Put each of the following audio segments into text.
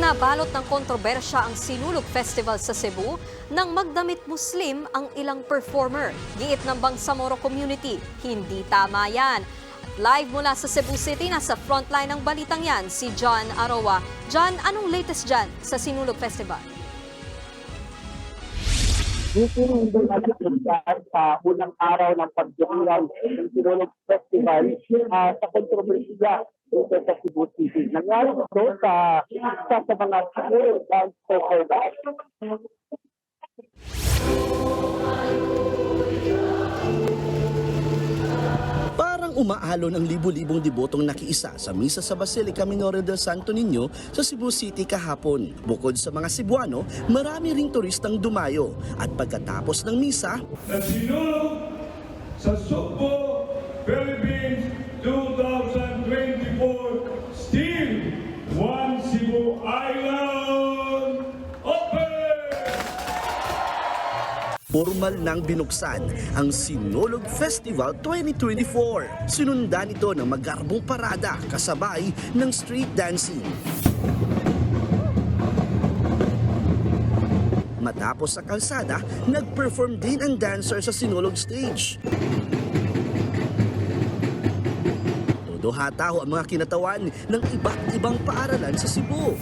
Nabalot ng kontrobersya ang Sinulog Festival sa Cebu nang magdamit Muslim ang ilang performer. Giit ng Bangsamoro community, hindi tama yan. At live mula sa Cebu City, nasa frontline ng balitang yan, si John Aroa. John, anong latest dyan sa Sinulog Festival? Dito yung nagsisimula sa unang araw ng pagdikiran ng Sinulog Festival ah, sa kontrobersiya dito sa Cebu City. Nangyari ito sa isa sa mga siguro dance performers. Parang umaalon ang libo-libong debotong nakiisa sa misa sa Basilica Minore del Santo Niño sa Cebu City kahapon. Bukod sa mga Cebuano, marami ring turistang dumayo. At pagkatapos ng misa, na sinulog sa Sugbo, Philippines formal nang binuksan ang Sinulog Festival 2024. Sinundan ito ng magarbong parada kasabay ng street dancing. Matapos sa kalsada, nag-perform din ang dancer sa Sinulog stage. Todo hataw ang mga kinatawan ng iba't ibang paaralan sa Cebu.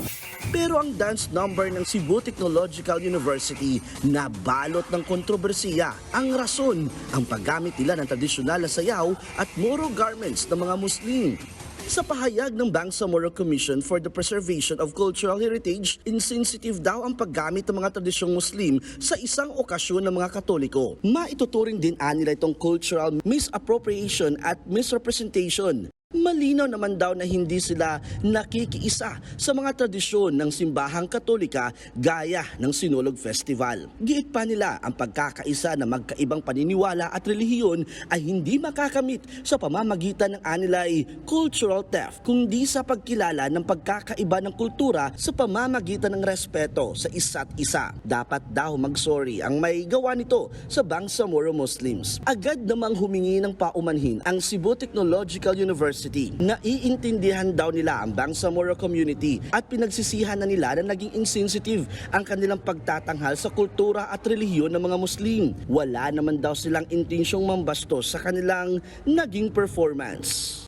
Pero ang dance number ng Cebu Technological University na balot ng kontrobersiya. Ang rason, ang paggamit nila ng tradisyonal na sayaw at moro garments ng mga Muslim. Sa pahayag ng Bangsamoro Commission for the Preservation of Cultural Heritage, insensitive daw ang paggamit ng mga tradisyong Muslim sa isang okasyon ng mga Katoliko. Maituturing din anila itong cultural misappropriation at misrepresentation. Malinaw naman daw na hindi sila nakikiisa sa mga tradisyon ng simbahang katolika gaya ng Sinulog Festival. Giit pa nila ang pagkakaisa na magkaibang paniniwala at relihiyon ay hindi makakamit sa pamamagitan ng anilay cultural theft kundi sa pagkilala ng pagkakaiba ng kultura sa pamamagitan ng respeto sa isa't isa. Dapat daw mag-sorry ang may gawa nito sa Bangsamoro Muslims. Agad namang humingi ng paumanhin ang Cebu Technological University na iintindihan daw nila ang Bangsamoro community at pinagsisihan na nila na naging insensitive ang kanilang pagtatanghal sa kultura at relihiyon ng mga Muslim. Wala naman daw silang intensyong mambastos sa kanilang naging performance.